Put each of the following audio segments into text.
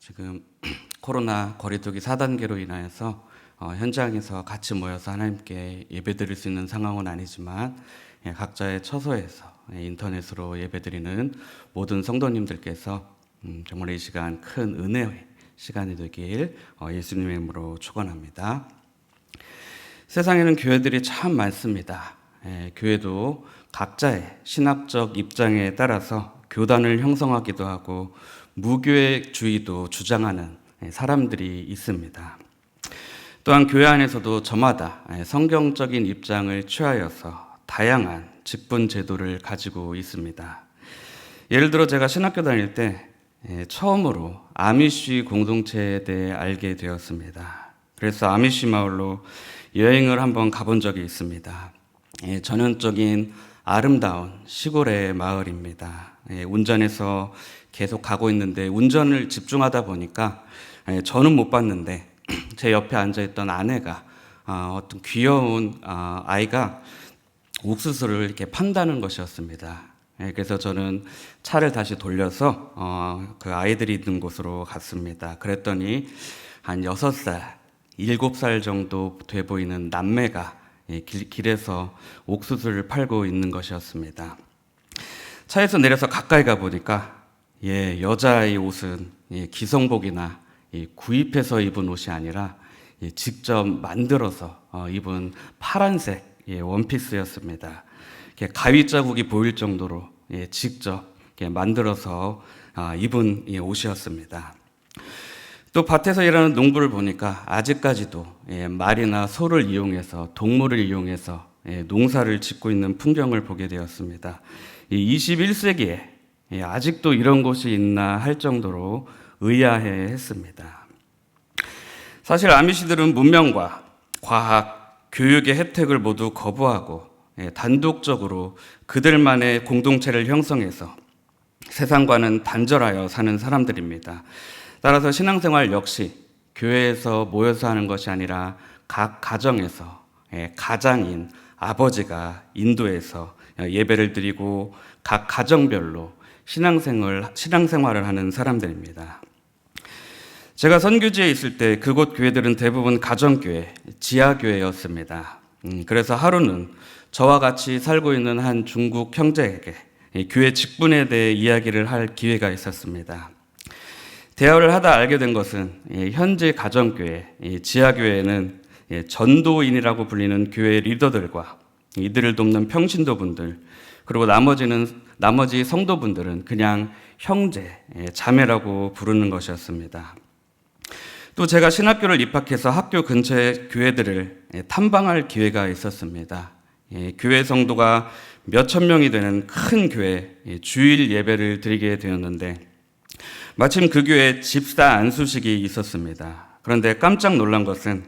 지금 코로나 거리두기 4단계로 인하여서 어, 현장에서 같이 모여서 하나님께 예배드릴 수 있는 상황은 아니지만 예, 각자의 처소에서 예, 인터넷으로 예배드리는 모든 성도님들께서 음, 정말 이 시간 큰 은혜의 시간이 되길 어, 예수님의 이름으로 축원합니다. 세상에는 교회들이 참 많습니다. 예, 교회도 각자의 신학적 입장에 따라서 교단을 형성하기도 하고 무교회주의도 주장하는 예, 사람들이 있습니다. 또한 교회 안에서도 저마다 예, 성경적인 입장을 취하여서 다양한 직분 제도를 가지고 있습니다. 예를 들어 제가 신학교 다닐 때 예, 처음으로 아미쉬 공동체에 대해 알게 되었습니다. 그래서 아미쉬 마을로 여행을 한번 가본 적이 있습니다. 예, 전형적인 아름다운 시골의 마을입니다. 예, 운전해서 계속 가고 있는데 운전을 집중하다 보니까 예, 저는 못 봤는데 제 옆에 앉아 있던 아내가 아, 어떤 귀여운 아, 아이가 옥수수를 이렇게 판다는 것이었습니다. 예, 그래서 저는 차를 다시 돌려서 어, 그 아이들이 있는 곳으로 갔습니다. 그랬더니 한 여섯 살, 일곱 살 정도 돼 보이는 남매가 예, 길, 길에서 옥수수를 팔고 있는 것이었습니다. 차에서 내려서 가까이 가 보니까 예, 여자의 옷은 예, 기성복이나 예, 구입해서 입은 옷이 아니라 예, 직접 만들어서 어, 입은 파란색 예, 원피스였습니다. 가위 자국이 보일 정도로 예, 직접 만들어서 아, 입은 예, 옷이었습니다. 또 밭에서 일하는 농부를 보니까 아직까지도 예, 말이나 소를 이용해서 동물을 이용해서 예, 농사를 짓고 있는 풍경을 보게 되었습니다. 이 21세기에 예, 아직도 이런 곳이 있나 할 정도로 의아해 했습니다. 사실 아미시들은 문명과 과학, 교육의 혜택을 모두 거부하고 예, 단독적으로 그들만의 공동체를 형성해서 세상과는 단절하여 사는 사람들입니다. 따라서 신앙생활 역시 교회에서 모여서 하는 것이 아니라 각 가정에서 예, 가장인 아버지가 인도해서 예배를 드리고 각 가정별로 신앙생활 신앙생활을 하는 사람들입니다. 제가 선교지에 있을 때 그곳 교회들은 대부분 가정교회, 지하교회였습니다. 음, 그래서 하루는 저와 같이 살고 있는 한 중국 형제에게 이 교회 직분에 대해 이야기를 할 기회가 있었습니다. 대화를 하다 알게 된 것은 이 현재 가정교회, 이 지하교회는 이 전도인이라고 불리는 교회 리더들과 이들을 돕는 평신도분들, 그리고 나머지는 나머지 성도분들은 그냥 형제, 예, 자매라고 부르는 것이었습니다. 또 제가 신학교를 입학해서 학교 근처의 교회들을 예, 탐방할 기회가 있었습니다. 예, 교회 성도가 몇천 명이 되는 큰 교회 예, 주일 예배를 드리게 되었는데 마침 그 교회에 집사 안수식이 있었습니다. 그런데 깜짝 놀란 것은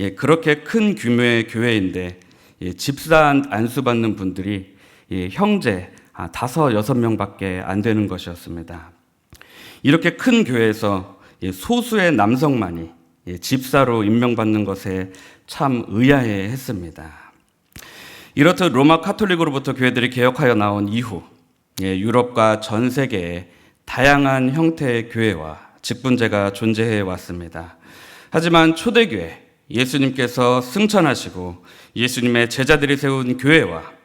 예, 그렇게 큰 규모의 교회인데 예, 집사 안수 받는 분들이 예, 형제 아, 다섯 여섯 명밖에 안 되는 것이었습니다. 이렇게 큰 교회에서 예, 소수의 남성만이 예, 집사로 임명받는 것에 참 의아해 했습니다. 이렇듯 로마 카톨릭으로부터 교회들이 개혁하여 나온 이후 예, 유럽과 전 세계에 다양한 형태의 교회와 직분제가 존재해 왔습니다. 하지만 초대교회 예수님께서 승천하시고 예수님의 제자들이 세운 교회와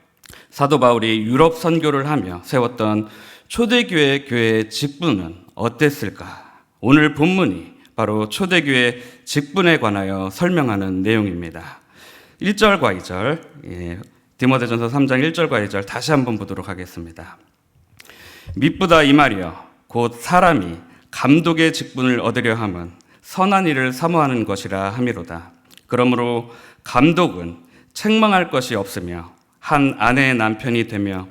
사도 바울이 유럽 선교를 하며 세웠던 초대교회 교회의 직분은 어땠을까? 오늘 본문이 바로 초대교회 직분에 관하여 설명하는 내용입니다. 1절과 2절, 예, 디모데전서 3장 1절과 2절 다시 한번 보도록 하겠습니다. 미쁘다 이 말이여 곧 사람이 감독의 직분을 얻으려 함은 선한 일을 사모하는 것이라 함이로다. 그러므로 감독은 책망할 것이 없으며 한 아내의 남편이 되며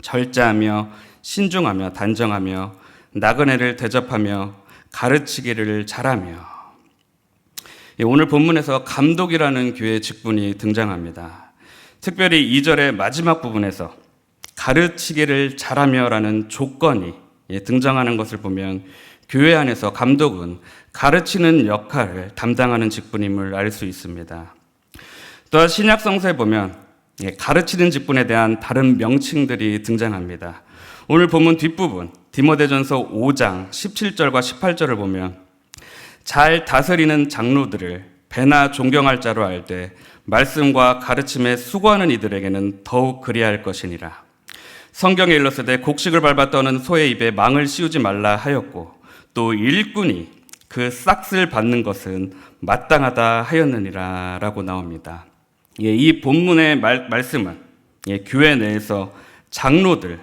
절제하며 신중하며 단정하며 나그네를 대접하며 가르치기를 잘하며 예, 오늘 본문에서 감독이라는 교회 직분이 등장합니다. 특별히 2절의 마지막 부분에서 가르치기를 잘하며라는 조건이 예, 등장하는 것을 보면 교회 안에서 감독은 가르치는 역할을 담당하는 직분임을 알 수 있습니다. 또한 신약 성서에 보면 예, 가르치는 직분에 대한 다른 명칭들이 등장합니다. 오늘 본문 뒷부분 디모데전서 5장 17절과 18절을 보면 잘 다스리는 장로들을 배나 존경할 자로 알되 말씀과 가르침에 수고하는 이들에게는 더욱 그리할 것이니라. 성경에 일렀으되 곡식을 밟아 떠는 소의 입에 망을 씌우지 말라 하였고 또 일꾼이 그 싹을 받는 것은 마땅하다 하였느니라라고 나옵니다. 예, 이 본문의 말, 말씀은 예, 교회 내에서 장로들,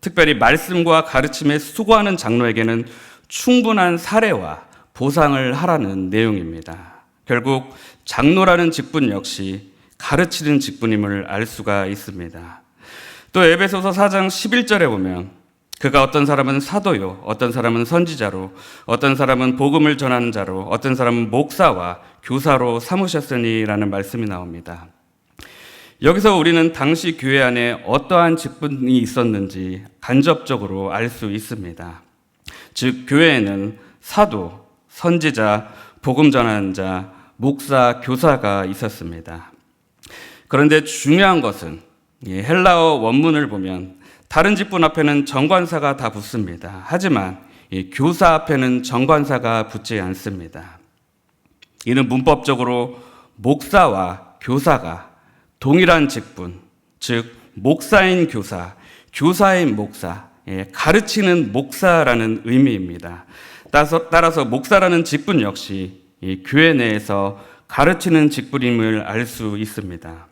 특별히 말씀과 가르침에 수고하는 장로에게는 충분한 사례와 보상을 하라는 내용입니다. 결국 장로라는 직분 역시 가르치는 직분임을 알 수가 있습니다. 또 에베소서 4장 11절에 보면 그가 어떤 사람은 사도요, 어떤 사람은 선지자로, 어떤 사람은 복음을 전하는 자로, 어떤 사람은 목사와 교사로 삼으셨으니라는 말씀이 나옵니다. 여기서 우리는 당시 교회 안에 어떠한 직분이 있었는지 간접적으로 알 수 있습니다. 즉, 교회에는 사도, 선지자, 복음 전하는 자, 목사, 교사가 있었습니다. 그런데 중요한 것은 예, 헬라어 원문을 보면 다른 직분 앞에는 정관사가 다 붙습니다. 하지만 교사 앞에는 정관사가 붙지 않습니다. 이는 문법적으로 목사와 교사가 동일한 직분, 즉 목사인 교사, 교사인 목사, 예, 가르치는 목사라는 의미입니다. 따라서, 따라서 목사라는 직분 역시 교회 내에서 가르치는 직분임을 알 수 있습니다.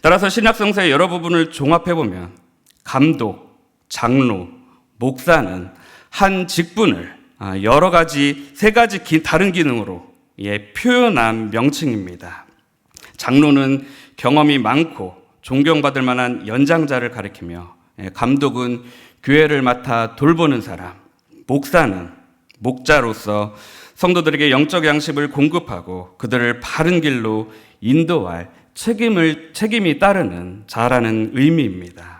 따라서 신약성서의 여러 부분을 종합해 보면 감독, 장로, 목사는 한 직분을 아, 여러 가지 세 가지 다른 기능으로 예, 표현한 명칭입니다. 장로는 경험이 많고 존경받을 만한 연장자를 가리키며 예, 감독은 교회를 맡아 돌보는 사람, 목사는 목자로서 성도들에게 영적 양식을 공급하고 그들을 바른 길로 인도할 책임을 책임이 따르는 자라는 의미입니다.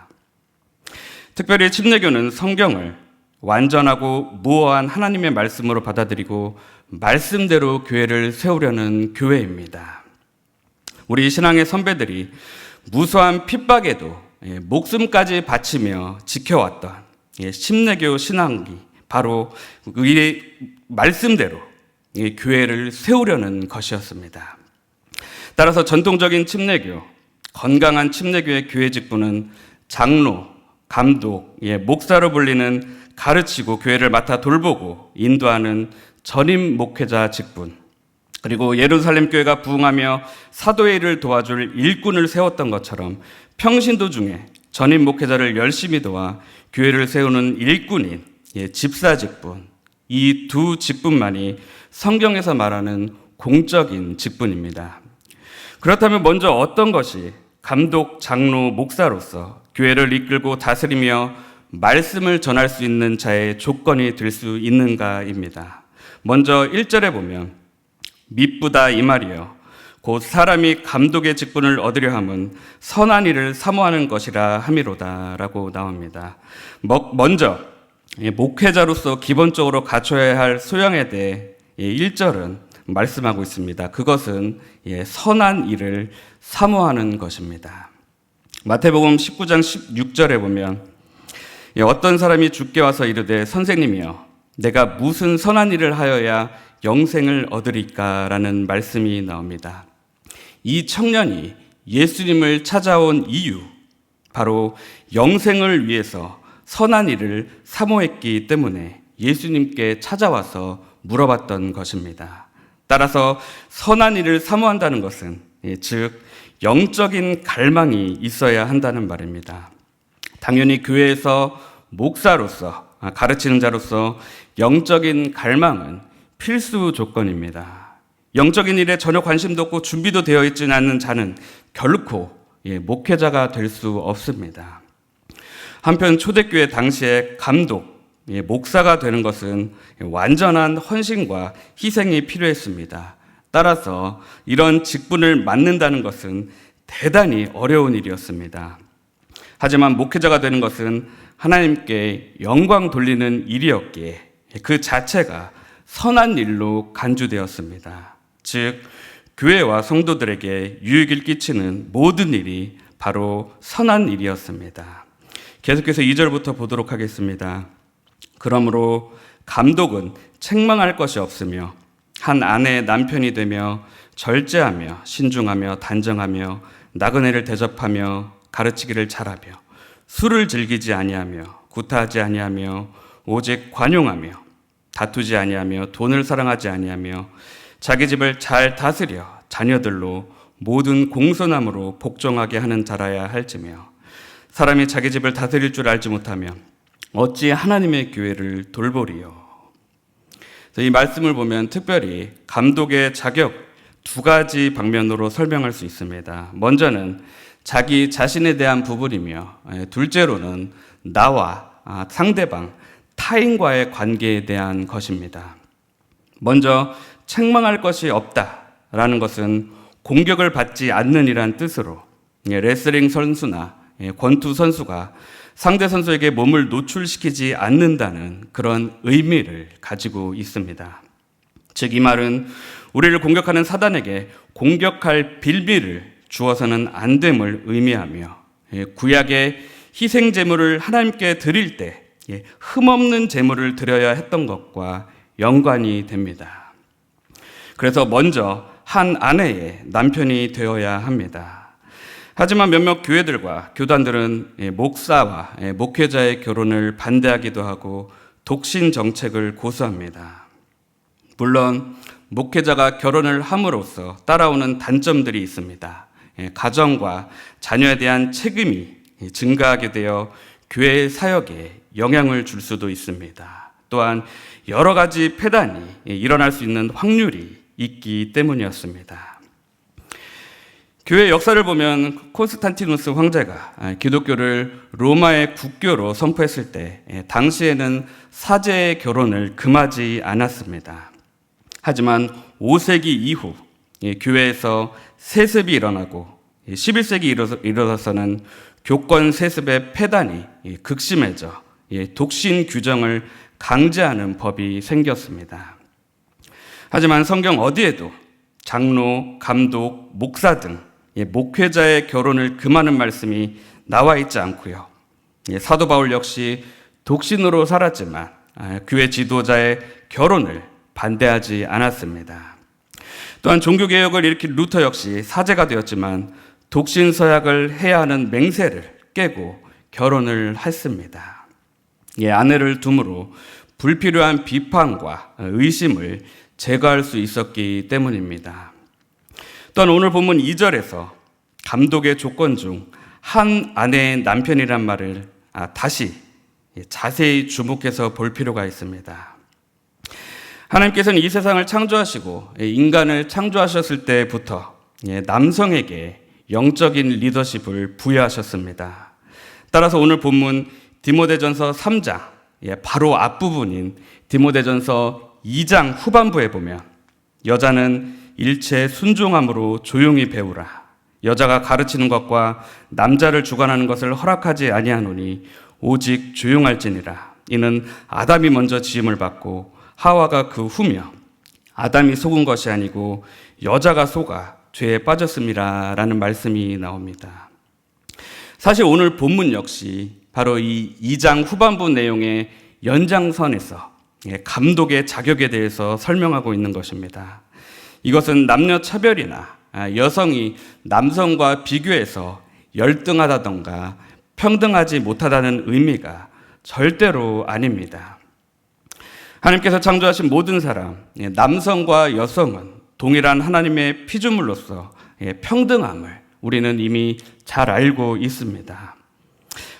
특별히 침례교는 성경을 완전하고 무어한 하나님의 말씀으로 받아들이고 말씀대로 교회를 세우려는 교회입니다. 우리 신앙의 선배들이 무수한 핍박에도 예, 목숨까지 바치며 지켜왔던 예, 침례교 신앙이 바로 의 말씀대로 교회를 세우려는 것이었습니다. 따라서 전통적인 침례교, 건강한 침례교의 교회 직분은 장로, 감독, 예, 목사로 불리는 가르치고 교회를 맡아 돌보고 인도하는 전임 목회자 직분, 그리고 예루살렘 교회가 부흥하며 사도의 일을 도와줄 일꾼을 세웠던 것처럼 평신도 중에 전임 목회자를 열심히 도와 교회를 세우는 일꾼인 예, 집사 직분, 이 두 직분만이 성경에서 말하는 공적인 직분입니다. 그렇다면 먼저 어떤 것이 감독, 장로, 목사로서 교회를 이끌고 다스리며 말씀을 전할 수 있는 자의 조건이 될 수 있는가입니다. 먼저 1절에 보면 미쁘다 이 말이요. 곧 사람이 감독의 직분을 얻으려 함은 선한 일을 사모하는 것이라 함이로다라고 나옵니다. 먼저 목회자로서 기본적으로 갖춰야 할 소양에 대해 1절은 말씀하고 있습니다. 그것은 예, 선한 일을 사모하는 것입니다. 마태복음 19장 16절에 보면 예, 어떤 사람이 죽게 와서 이르되 선생님이여 내가 무슨 선한 일을 하여야 영생을 얻으리까라는 말씀이 나옵니다. 이 청년이 예수님을 찾아온 이유 바로 영생을 위해서 선한 일을 사모했기 때문에 예수님께 찾아와서 물어봤던 것입니다. 따라서 선한 일을 사모한다는 것은 예, 즉 영적인 갈망이 있어야 한다는 말입니다. 당연히 교회에서 목사로서 아, 가르치는 자로서 영적인 갈망은 필수 조건입니다. 영적인 일에 전혀 관심도 없고 준비도 되어 있지 않는 자는 결코 예, 목회자가 될 수 없습니다. 한편 초대교회 당시에 감독, 예, 목사가 되는 것은 완전한 헌신과 희생이 필요했습니다. 따라서 이런 직분을 맡는다는 것은 대단히 어려운 일이었습니다. 하지만 목회자가 되는 것은 하나님께 영광 돌리는 일이었기에 그 자체가 선한 일로 간주되었습니다. 즉, 교회와 성도들에게 유익을 끼치는 모든 일이 바로 선한 일이었습니다. 계속해서 2절부터 보도록 하겠습니다. 그러므로 감독은 책망할 것이 없으며 한 아내의 남편이 되며 절제하며 신중하며 단정하며 나그네를 대접하며 가르치기를 잘하며 술을 즐기지 아니하며 구타하지 아니하며 오직 관용하며 다투지 아니하며 돈을 사랑하지 아니하며 자기 집을 잘 다스려 자녀들로 모든 공손함으로 복종하게 하는 자라야 할지며 사람이 자기 집을 다스릴 줄 알지 못하면 어찌 하나님의 교회를 돌보리요. 이 말씀을 보면 특별히 감독의 자격 두 가지 방면으로 설명할 수 있습니다. 먼저는 자기 자신에 대한 부분이며 예, 둘째로는 나와 아, 상대방 타인과의 관계에 대한 것입니다. 먼저 책망할 것이 없다라는 것은 공격을 받지 않는 이란 뜻으로 예, 레슬링 선수나 예, 권투 선수가 상대 선수에게 몸을 노출시키지 않는다는 그런 의미를 가지고 있습니다. 즉, 이 말은 우리를 공격하는 사단에게 공격할 빌미를 주어서는 안 됨을 의미하며 예, 구약의 희생 제물을 하나님께 드릴 때 예, 흠없는 제물을 드려야 했던 것과 연관이 됩니다. 그래서 먼저 한 아내의 남편이 되어야 합니다. 하지만 몇몇 교회들과 교단들은 예, 목사와 예, 목회자의 결혼을 반대하기도 하고 독신 정책을 고수합니다. 물론 목회자가 결혼을 함으로써 따라오는 단점들이 있습니다. 예, 가정과 자녀에 대한 책임이 증가하게 되어 교회의 사역에 영향을 줄 수도 있습니다. 또한 여러 가지 폐단이 일어날 수 있는 확률이 있기 때문이었습니다. 교회 역사를 보면 콘스탄티누스 황제가 아, 기독교를 로마의 국교로 선포했을 때 예, 당시에는 사제의 결혼을 금하지 않았습니다. 하지만 5세기 이후 예, 교회에서 세습이 일어나고 11세기 예, 일어서는 교권 세습의 폐단이 극심해져 독신 규정을 강제하는 법이 생겼습니다. 하지만 성경 어디에도 장로, 감독, 목사 등 예, 목회자의 결혼을 금하는 말씀이 나와 있지 않고요. 예, 사도 바울 역시 독신으로 살았지만 아, 교회 지도자의 결혼을 반대하지 않았습니다. 또한 종교개혁을 일으킨 루터 역시 사제가 되었지만 독신 서약을 해야 하는 맹세를 깨고 결혼을 했습니다. 예, 아내를 둠으로 불필요한 비판과 의심을 제거할 수 있었기 때문입니다. 또한 오늘 본문 2절에서 감독의 조건 중 한 아내의 남편이란 말을 아, 다시 자세히 주목해서 볼 필요가 있습니다. 하나님께서는 이 세상을 창조하시고 인간을 창조하셨을 때부터 남성에게 영적인 리더십을 부여하셨습니다. 따라서 오늘 본문 디모데전서 3장 바로 앞부분인 디모데전서 2장 후반부에 보면 여자는 일체 순종함으로 조용히 배우라. 여자가 가르치는 것과 남자를 주관하는 것을 허락하지 아니하노니 오직 조용할지니라. 이는 아담이 먼저 지음을 받고 하와가 그 후며 아담이 속은 것이 아니고 여자가 속아 죄에 빠졌습니다라는 말씀이 나옵니다. 사실 오늘 본문 역시 바로 이 2장 후반부 내용의 연장선에서 감독의 자격에 대해서 설명하고 있는 것입니다. 이것은 남녀 차별이나 아, 여성이 남성과 비교해서 열등하다던가 평등하지 못하다는 의미가 절대로 아닙니다. 하나님께서 창조하신 모든 사람, 예, 남성과 여성은 동일한 하나님의 피조물로서 예, 평등함을 우리는 이미 잘 알고 있습니다.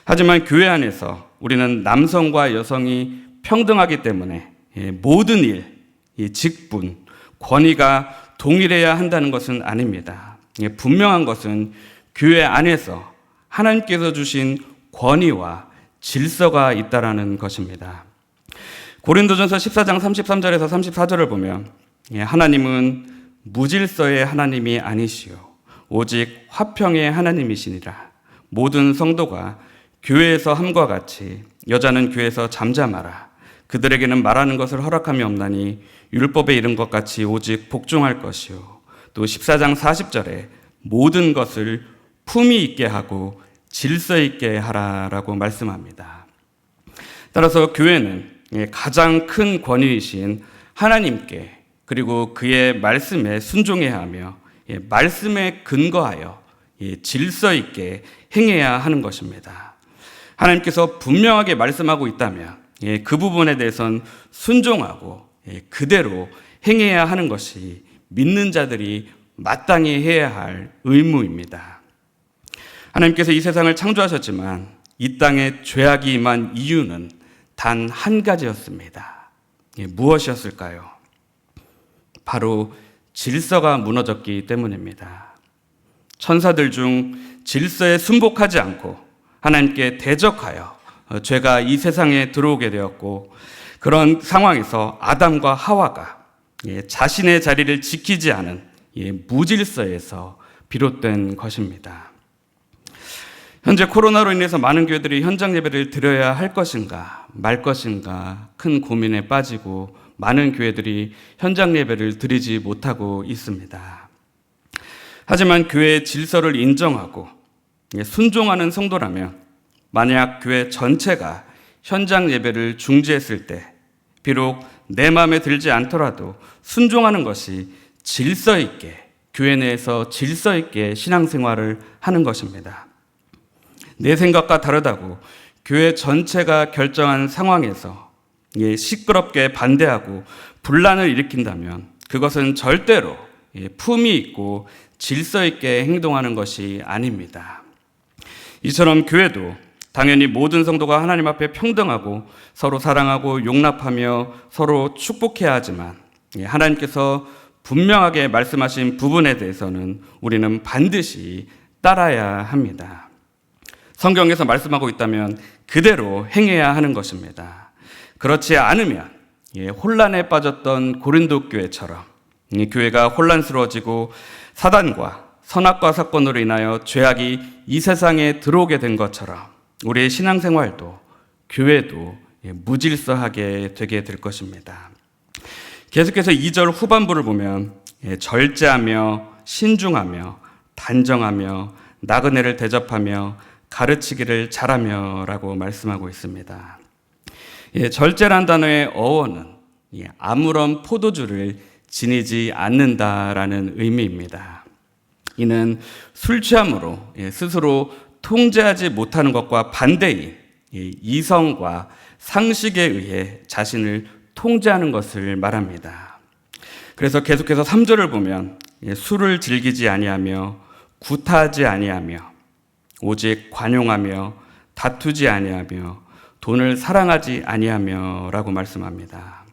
하지만 교회 안에서 우리는 남성과 여성이 평등하기 때문에 예, 모든 일, 직분, 권위가 동일해야 한다는 것은 아닙니다. 분명한 것은 교회 안에서 하나님께서 주신 권위와 질서가 있다라는 것입니다. 고린도전서 14장 33절에서 34절을 보면 예, 하나님은 무질서의 하나님이 아니시오 오직 화평의 하나님이시니라. 모든 성도가 교회에서 함과 같이 여자는 교회에서 잠잠하라. 그들에게는 말하는 것을 허락함이 없나니 율법에 이른 것 같이 오직 복종할 것이요. 또 14장 40절에 모든 것을 품위 있게 하고 질서 있게 하라라고 말씀합니다. 따라서 교회는 예, 가장 큰 권위이신 하나님께 그리고 그의 말씀에 순종해야 하며 예, 말씀에 근거하여 예, 질서 있게 행해야 하는 것입니다. 하나님께서 분명하게 말씀하고 있다면 예, 그 부분에 대해선 순종하고 예, 그대로 행해야 하는 것이 믿는 자들이 마땅히 해야 할 의무입니다. 하나님께서 이 세상을 창조하셨지만 이 땅에 죄악이 임한 이유는 단 한 가지였습니다. 예, 무엇이었을까요? 바로 질서가 무너졌기 때문입니다. 천사들 중 질서에 순복하지 않고 하나님께 대적하여 어, 죄가 이 세상에 들어오게 되었고 그런 상황에서 아담과 하와가 예, 자신의 자리를 지키지 않은 예, 무질서에서 비롯된 것입니다. 현재 코로나로 인해서 많은 교회들이 현장 예배를 드려야 할 것인가 말 것인가 큰 고민에 빠지고 많은 교회들이 현장 예배를 드리지 못하고 있습니다. 하지만 교회의 질서를 인정하고 예, 순종하는 성도라면 만약 교회 전체가 현장 예배를 중지했을 때 비록 내 마음에 들지 않더라도 순종하는 것이 질서 있게 교회 내에서 질서 있게 신앙생활을 하는 것입니다. 내 생각과 다르다고 교회 전체가 결정한 상황에서 예, 시끄럽게 반대하고 분란을 일으킨다면 그것은 절대로 예, 품이 있고 질서 있게 행동하는 것이 아닙니다. 이처럼 교회도 당연히 모든 성도가 하나님 앞에 평등하고 서로 사랑하고 용납하며 서로 축복해야 하지만 예, 하나님께서 분명하게 말씀하신 부분에 대해서는 우리는 반드시 따라야 합니다. 성경에서 말씀하고 있다면 그대로 행해야 하는 것입니다. 그렇지 않으면 예, 혼란에 빠졌던 고린도 교회처럼 이 교회가 혼란스러워지고 사단과 선악과 사건으로 인하여 죄악이 이 세상에 들어오게 된 것처럼 우리의 신앙생활도 교회도 예, 무질서하게 되게 될 것입니다. 계속해서 2절 후반부를 보면 예, 절제하며 신중하며 단정하며 나그네를 대접하며 가르치기를 잘하며라고 말씀하고 있습니다. 예, 절제란 단어의 어원은 예, 아무런 포도주를 지니지 않는다라는 의미입니다. 이는 술 취함으로 예, 스스로 통제하지 못하는 것과 반대인 예, 이성과 상식에 의해 자신을 통제하는 것을 말합니다. 그래서 계속해서 3절을 보면 예, 술을 즐기지 아니하며 구타하지 아니하며 오직 관용하며 다투지 아니하며 돈을 사랑하지 아니하며라고 말씀합니다.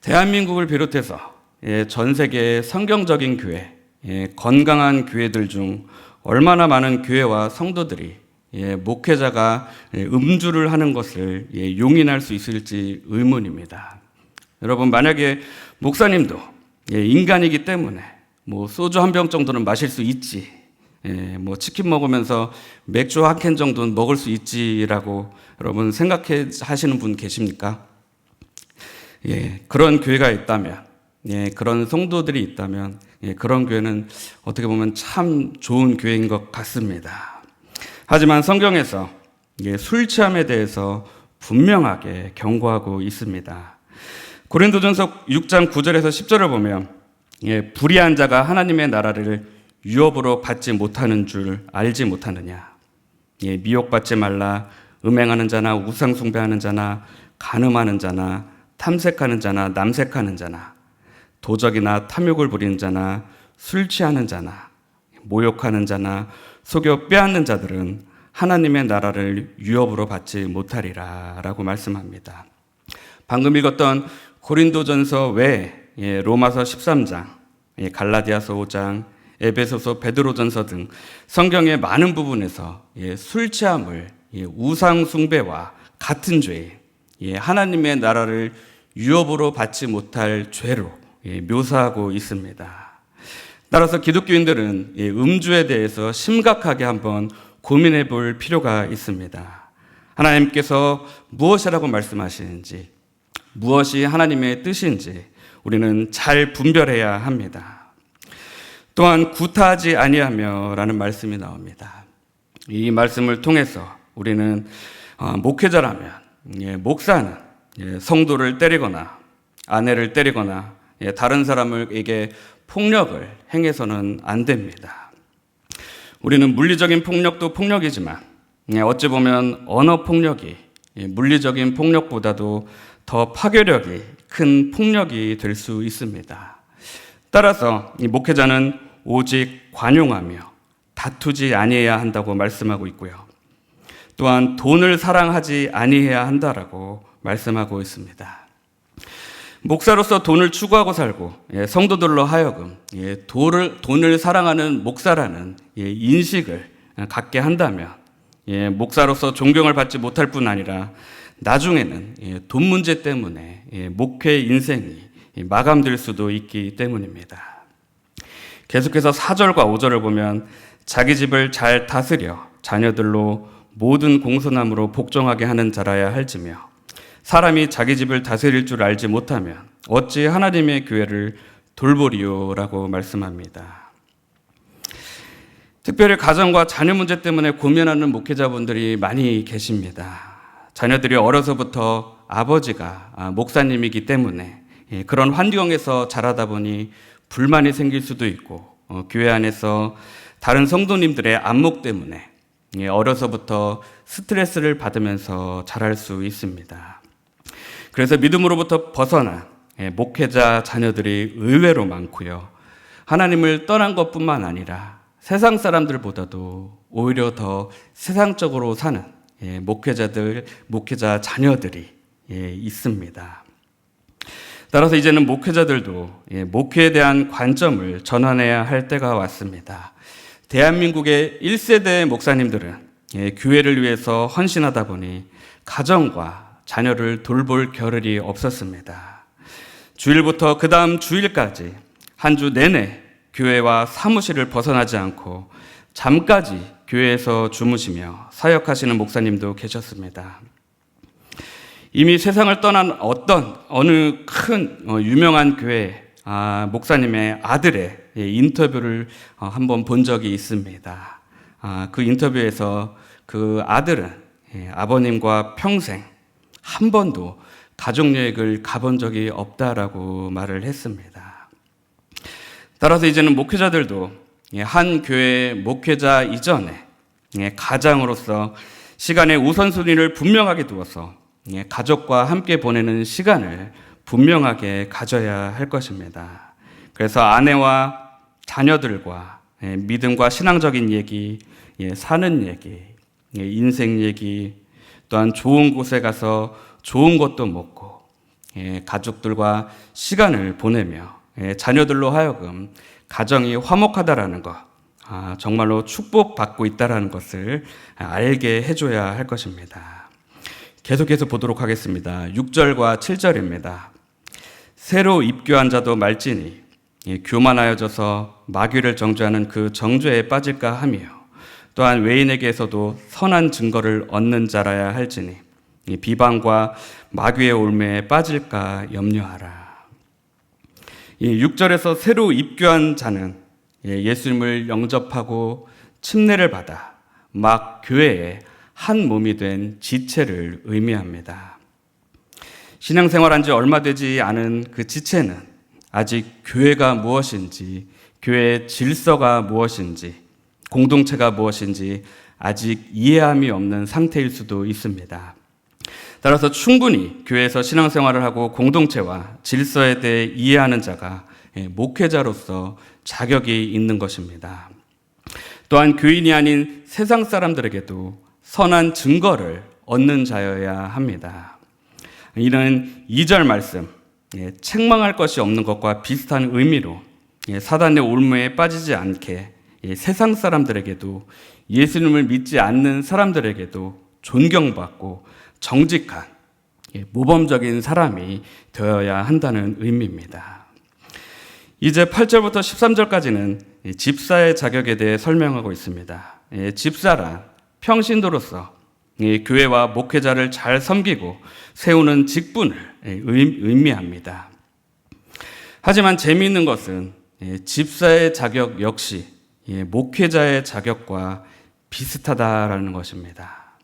대한민국을 비롯해서 예, 전 세계의 성경적인 교회, 예, 건강한 교회들 중 얼마나 많은 교회와 성도들이 예, 목회자가 음주를 하는 것을 용인할 수 있을지 의문입니다. 여러분 만약에 목사님도 인간이기 때문에 뭐 소주 한 병 정도는 마실 수 있지 예, 뭐 치킨 먹으면서 맥주 한 캔 정도는 먹을 수 있지라고 여러분 생각해 하시는 분 계십니까? 예, 그런 교회가 있다면, 예, 그런 성도들이 있다면, 예, 그런 교회는 어떻게 보면 참 좋은 교회인 것 같습니다. 하지만 성경에서 예, 술 취함에 대해서 분명하게 경고하고 있습니다. 고린도전서 6장 9절에서 10절을 보면 예, 불의한 자가 하나님의 나라를 유업으로 받지 못하는 줄 알지 못하느냐. 예, 미혹받지 말라. 음행하는 자나 우상 숭배하는 자나 간음하는 자나 탐색하는 자나 남색하는 자나 도적이나 탐욕을 부리는 자나 술 취하는 자나 모욕하는 자나 속여 빼앗는 자들은 하나님의 나라를 유업으로 받지 못하리라 라고 말씀합니다. 방금 읽었던 고린도전서 외에 예, 로마서 13장, 예, 갈라디아서 5장, 에베소서, 베드로전서 등 성경의 많은 부분에서 예, 술 취함을 예, 우상 숭배와 같은 죄, 예, 하나님의 나라를 유업으로 받지 못할 죄로 예, 묘사하고 있습니다. 따라서 기독교인들은 예, 음주에 대해서 심각하게 한번 고민해 볼 필요가 있습니다. 하나님께서 무엇이라고 말씀하시는지, 무엇이 하나님의 뜻인지 우리는 잘 분별해야 합니다. 또한 구타하지 아니하며라는 말씀이 나옵니다. 이 말씀을 통해서 우리는 아, 목회자라면 예, 목사는 예, 성도를 때리거나 아내를 때리거나 예, 다른 사람에게 폭력을 행해서는 안 됩니다. 우리는 물리적인 폭력도 폭력이지만 예, 어찌 보면 언어 폭력이 예, 물리적인 폭력보다도 더 파괴력이 큰 폭력이 될 수 있습니다. 따라서 이 목회자는 오직 관용하며 다투지 아니해야 한다고 말씀하고 있고요. 또한 돈을 사랑하지 아니해야 한다라고 말씀하고 있습니다. 목사로서 돈을 추구하고 살고 예, 성도들로 하여금 예, 돈을, 돈을 사랑하는 목사라는 예, 인식을 갖게 한다면 예, 목사로서 존경을 받지 못할 뿐 아니라 나중에는 예, 돈 문제 때문에 예, 목회 인생이 예, 마감될 수도 있기 때문입니다. 계속해서 4절과 5절을 보면 자기 집을 잘 다스려 자녀들로 모든 공손함으로 복종하게 하는 자라야 할지며 사람이 자기 집을 다스릴 줄 알지 못하면 어찌 하나님의 교회를 돌보리요라고 말씀합니다. 특별히 가정과 자녀 문제 때문에 고민하는 목회자분들이 많이 계십니다. 자녀들이 어려서부터 아버지가 아, 목사님이기 때문에 예, 그런 환경에서 자라다 보니 불만이 생길 수도 있고 어, 교회 안에서 다른 성도님들의 안목 때문에 예, 어려서부터 스트레스를 받으면서 자랄 수 있습니다. 그래서 믿음으로부터 벗어난 예, 목회자 자녀들이 의외로 많고요. 하나님을 떠난 것뿐만 아니라 세상 사람들보다도 오히려 더 세상적으로 사는 예, 목회자들, 목회자 자녀들이 예, 있습니다. 따라서 이제는 목회자들도 예, 목회에 대한 관점을 전환해야 할 때가 왔습니다. 대한민국의 1세대 목사님들은 예, 교회를 위해서 헌신하다 보니 가정과 자녀를 돌볼 겨를이 없었습니다. 주일부터 그 다음 주일까지 한 주 내내 교회와 사무실을 벗어나지 않고 잠까지 교회에서 주무시며 사역하시는 목사님도 계셨습니다. 이미 세상을 떠난 어떤 어느 큰 어, 유명한 교회 아, 목사님의 아들의 예, 인터뷰를 어, 한번 본 적이 있습니다. 아, 그 인터뷰에서 그 아들은 예, 아버님과 평생 한 번도 가족 여행을 가본 적이 없다라고 말을 했습니다. 따라서 이제는 목회자들도 예, 한 교회 목회자 이전에 가장으로서 시간의 우선순위를 분명하게 두어서 가족과 함께 보내는 시간을 분명하게 가져야 할 것입니다. 그래서 아내와 자녀들과 믿음과 신앙적인 얘기, 사는 얘기, 인생 얘기, 또한 좋은 곳에 가서 좋은 것도 먹고 가족들과 시간을 보내며 자녀들로 하여금 가정이 화목하다라는 것, 아, 정말로 축복받고 있다라는 것을 알게 해줘야 할 것입니다. 계속해서 보도록 하겠습니다. 6절과 7절입니다. 새로 입교한 자도 말지니 교만하여져서 마귀를 정죄하는 그 정죄에 빠질까 하며 또한 외인에게서도 선한 증거를 얻는 자라야 할지니 비방과 마귀의 올매에 빠질까 염려하라. 6절에서 새로 입교한 자는 예수님을 영접하고 침례를 받아 막 교회의 한 몸이 된 지체를 의미합니다. 신앙생활한 지 얼마 되지 않은 그 지체는 아직 교회가 무엇인지, 교회의 질서가 무엇인지, 공동체가 무엇인지 아직 이해함이 없는 상태일 수도 있습니다. 따라서 충분히 교회에서 신앙생활을 하고 공동체와 질서에 대해 이해하는 자가 목회자로서 자격이 있는 것입니다. 또한 교인이 아닌 세상 사람들에게도 선한 증거를 얻는 자여야 합니다. 이는 2절 말씀, 예, 책망할 것이 없는 것과 비슷한 의미로 예, 사단의 올무에 빠지지 않게 예, 세상 사람들에게도 예수님을 믿지 않는 사람들에게도 존경받고 정직한 모범적인 사람이 되어야 한다는 의미입니다. 이제 8절부터 13절까지는 집사의 자격에 대해 설명하고 있습니다. 집사란 평신도로서 교회와 목회자를 잘 섬기고 세우는 직분을 의미합니다. 하지만 재미있는 것은 집사의 자격 역시 목회자의 자격과 비슷하다라는 것입니다.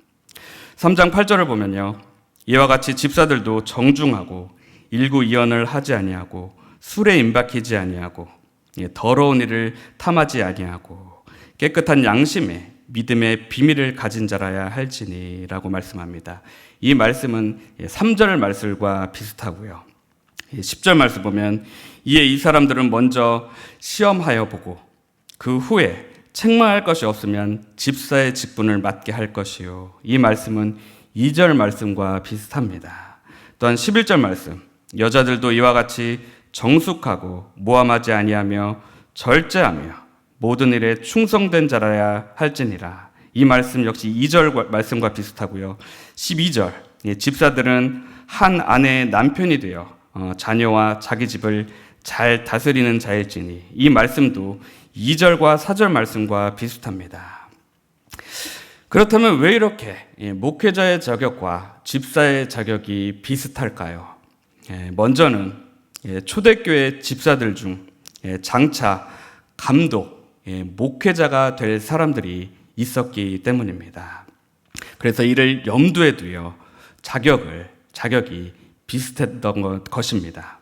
3장 8절을 보면요. 이와 같이 집사들도 정중하고 일구이연을 하지 아니하고 술에 임박히지 아니하고 예, 더러운 일을 탐하지 아니하고 깨끗한 양심에 믿음의 비밀을 가진 자라야 할지니라고 말씀합니다. 이 말씀은 3절 말씀과 비슷하고요. 10절 말씀 보면 이에 이 사람들은 먼저 시험하여 보고 그 후에 책망할 것이 없으면 집사의 직분을 맡게 할 것이요. 이 말씀은 2절 말씀과 비슷합니다. 또한 11절 말씀 여자들도 이와 같이 정숙하고 모함하지 아니하며 절제하며 모든 일에 충성된 자라야 할지니라. 이 말씀 역시 2절 말씀과 비슷하고요. 12절 예, 집사들은 한 아내의 남편이 되어 어, 자녀와 자기 집을 잘 다스리는 자일지니 이 말씀도 2절과 4절 말씀과 비슷합니다. 그렇다면 왜 이렇게 예, 목회자의 자격과 집사의 자격이 비슷할까요? 예, 먼저는 예, 초대교회 집사들 중 예, 장차 감독, 예, 목회자가 될 사람들이 있었기 때문입니다. 그래서 이를 염두에 두어 자격을 자격이 비슷했던 것- 것입니다.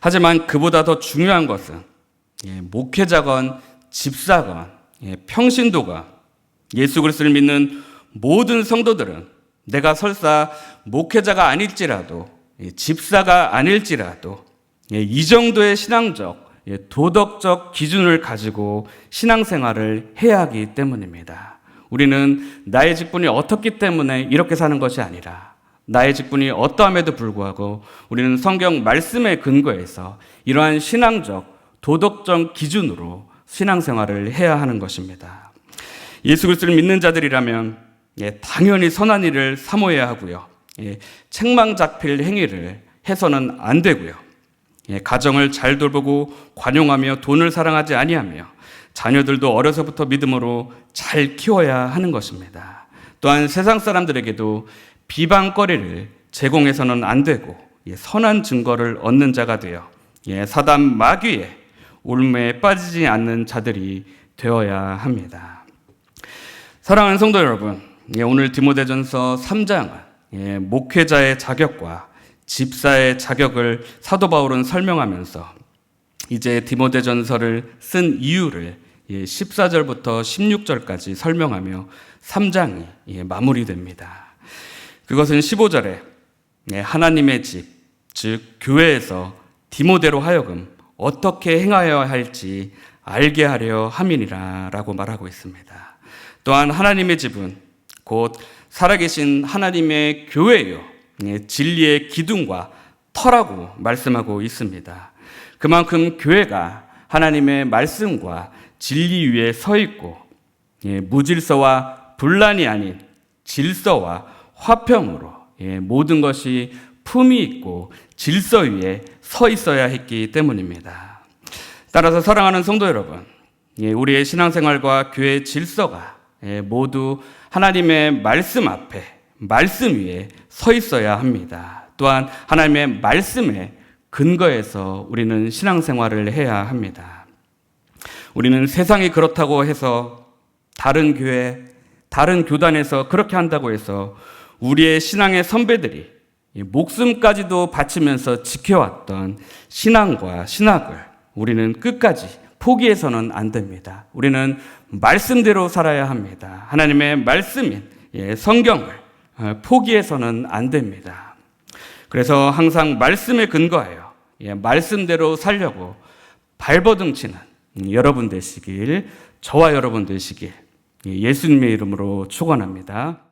하지만 그보다 더 중요한 것은 예, 목회자건 집사건 예, 평신도가 예수 그리스도를 믿는 모든 성도들은 내가 설사 목회자가 아닐지라도 예, 집사가 아닐지라도 예, 이 정도의 신앙적 예, 도덕적 기준을 가지고 신앙생활을 해야 하기 때문입니다. 우리는 나의 직분이 어떻기 때문에 이렇게 사는 것이 아니라 나의 직분이 어떠함에도 불구하고 우리는 성경 말씀에 근거해서 이러한 신앙적 도덕적 기준으로 신앙생활을 해야 하는 것입니다. 예수 그리스도를 믿는 자들이라면 예, 당연히 선한 일을 사모해야 하고요. 예, 책망 잡힐 행위를 해서는 안 되고요. 예, 가정을 잘 돌보고 관용하며 돈을 사랑하지 아니하며 자녀들도 어려서부터 믿음으로 잘 키워야 하는 것입니다. 또한 세상 사람들에게도 비방거리를 제공해서는 안 되고 예, 선한 증거를 얻는 자가 되어 예, 사단 마귀의 울매에 빠지지 않는 자들이 되어야 합니다. 사랑하는 성도 여러분, 예, 오늘 디모데전서 3장은 예, 목회자의 자격과 집사의 자격을 사도 바울은 설명하면서 이제 디모데전서를 쓴 이유를 예, 14절부터 16절까지 설명하며 3장이 예, 마무리됩니다. 그것은 15절에 예, 하나님의 집, 즉 교회에서 디모데로 하여금 어떻게 행하여야 할지 알게 하려 함이니라라고 말하고 있습니다. 또한 하나님의 집은 곧 살아계신 하나님의 교회요 예, 진리의 기둥과 터라고 말씀하고 있습니다. 그만큼 교회가 하나님의 말씀과 진리 위에 서 있고 예, 무질서와 분란이 아닌 질서와 화평으로 예, 모든 것이 품이 있고 질서 위에 서 있어야 했기 때문입니다. 따라서 사랑하는 성도 여러분, 예, 우리의 신앙생활과 교회의 질서가 예, 모두 하나님의 말씀 앞에 말씀 위에 서 있어야 합니다. 또한 하나님의 말씀에 근거해서 우리는 신앙생활을 해야 합니다. 우리는 세상이 그렇다고 해서 다른 교회, 다른 교단에서 그렇게 한다고 해서 우리의 신앙의 선배들이 이 목숨까지도 바치면서 지켜왔던 신앙과 신학을 우리는 끝까지 포기해서는 안 됩니다. 우리는 말씀대로 살아야 합니다. 하나님의 말씀인 예, 성경을 어, 포기해서는 안 됩니다. 그래서 항상 말씀에 근거하여 예, 말씀대로 살려고 발버둥 치는 여러분 되시길 저와 여러분 되시길 예, 예수님의 이름으로 축원합니다.